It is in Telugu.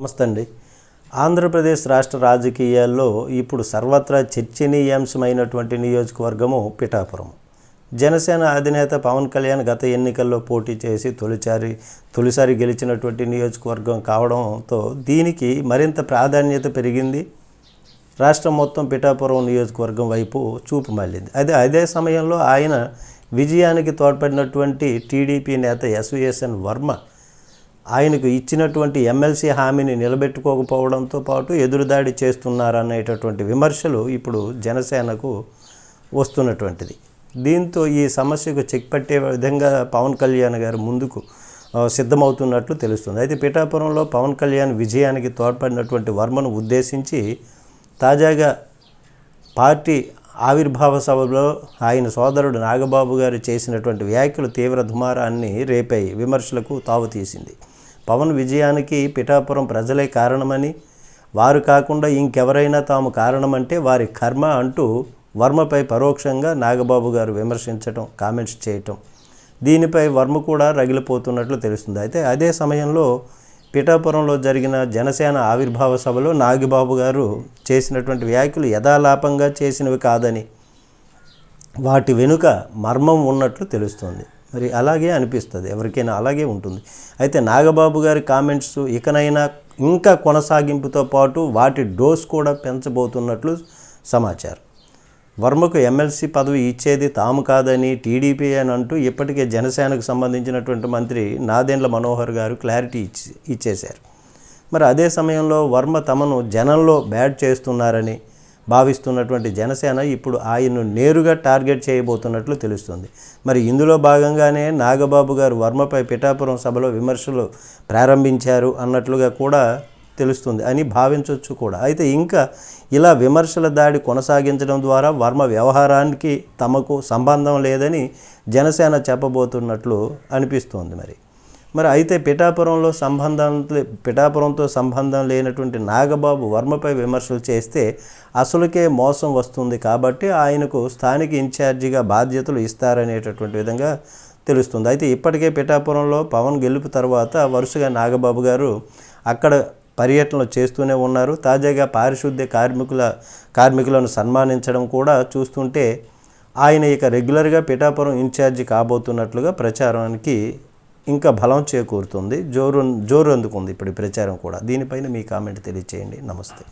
నమస్తే అండి ఆంధ్రప్రదేశ్ రాష్ట్ర రాజకీయాల్లో ఇప్పుడు సర్వత్రా చర్చనీయాంశమైనటువంటి నియోజకవర్గము పిఠాపురం. జనసేన అధినేత పవన్ కళ్యాణ్ గత ఎన్నికల్లో పోటీ చేసి తొలిసారి తొలిసారి గెలిచినటువంటి నియోజకవర్గం కావడంతో దీనికి మరింత ప్రాధాన్యత పెరిగింది. రాష్ట్రం మొత్తం పిఠాపురం నియోజకవర్గం వైపు చూపు మళ్ళింది. అదే అదే సమయంలో ఆయన విజయానికి తోడ్పడినటువంటి టీడీపీ నేత ఎస్విఎస్ఎన్ వర్మ ఆయనకు ఇచ్చినటువంటి ఎమ్మెల్సీ హామీని నిలబెట్టుకోకపోవడంతో పాటు ఎదురుదాడి చేస్తున్నారనేటటువంటి విమర్శలు ఇప్పుడు జనసేనకు వస్తున్నటువంటిది. దీంతో ఈ సమస్యకు చెక్ పట్టే విధంగా పవన్ కళ్యాణ్ గారు ముందుకు సిద్ధమవుతున్నట్లు తెలుస్తుంది. అయితే పిఠాపురంలో పవన్ కళ్యాణ్ విజయానికి తోడ్పడినటువంటి వర్మను ఉద్దేశించి తాజాగా పార్టీ ఆవిర్భావ సభలో ఆయన సోదరుడు నాగబాబు గారు చేసినటువంటి వ్యాఖ్యలు తీవ్ర దుమారాన్ని రేపాయి విమర్శలకు తావుతీసింది పవన్ విజయానికి పిఠాపురం ప్రజలే కారణమని వారు కాకుండా ఇంకెవరైనా తాము కారణమంటే వారి కర్మ అంటూ వర్మపై పరోక్షంగా నాగబాబు గారు విమర్శించటం కామెంట్స్ చేయటం. దీనిపై వర్మ కూడా రగిలిపోతున్నట్లు తెలుస్తుంది. అయితే అదే సమయంలో పిఠాపురంలో జరిగిన జనసేన ఆవిర్భావ సభలో నాగిబాబు గారు చేసినటువంటి వ్యాఖ్యలు యథాలాపంగా చేసినవి కాదని వాటి వెనుక మర్మం ఉన్నట్లు తెలుస్తుంది. మరి అలాగే అనిపిస్తుంది. ఎవరికైనా అలాగే ఉంటుంది. అయితే నాగబాబు గారి కామెంట్స్ ఇకనైనా ఇంకా కొనసాగింపుతో పాటు వాటి డోస్ కూడా పెంచబోతున్నట్లు సమాచారం. వర్మకు ఎమ్మెల్సీ పదవి ఇచ్చేది తాము కాదని టీడీపీ అని అంటూ ఇప్పటికే జనసేనకు సంబంధించినటువంటి మంత్రి నాదెండ్ల మనోహర్ గారు క్లారిటీ ఇచ్చి ఇచ్చేశారు. మరి అదే సమయంలో వర్మ తమను జనంలో బ్యాడ్ చేస్తున్నారని భావిస్తున్నటువంటి జనసేన ఇప్పుడు ఆయన్ను నేరుగా టార్గెట్ చేయబోతున్నట్లు తెలుస్తుంది. మరి ఇందులో భాగంగానే నాగబాబు గారు వర్మపై పిఠాపురం సభలో విమర్శలు ప్రారంభించారు అన్నట్లుగా కూడా తెలుస్తుంది అని భావించవచ్చు కూడా. అయితే ఇంకా ఇలా విమర్శల దాడి కొనసాగించడం ద్వారా వర్మ వ్యవహారానికి తమకు సంబంధం లేదని జనసేన చెప్పబోతున్నట్లు అనిపిస్తోంది మరి. మరి అయితే పిఠాపురంలో సంబంధం లే- పిఠాపురంతో సంబంధం లేనటువంటి నాగబాబు వర్మపై విమర్శలు చేస్తే అసలుకే మోసం వస్తుంది కాబట్టి ఆయనకు స్థానిక ఇన్ఛార్జిగా బాధ్యతలు ఇస్తారనేటటువంటి విధంగా తెలుస్తుంది. అయితే ఇప్పటికే పిఠాపురంలో పవన్ గెలుపు తర్వాత వరుసగా నాగబాబు గారు అక్కడ పర్యటనలు చేస్తూనే ఉన్నారు. తాజాగా పారిశుద్ధ్య కార్మికుల కార్మికులను సన్మానించడం కూడా చూస్తుంటే ఆయన ఇక రెగ్యులర్గా పిఠాపురం ఇన్ఛార్జి కాబోతున్నట్లుగా ప్రచారానికి ఇంకా బలం చేకూరుతుంది. జోరు జోరు అందుకుంది ఇప్పుడు ప్రచారం కూడా. దీనిపైన మీ కామెంట్ తెలియచేయండి. నమస్తే.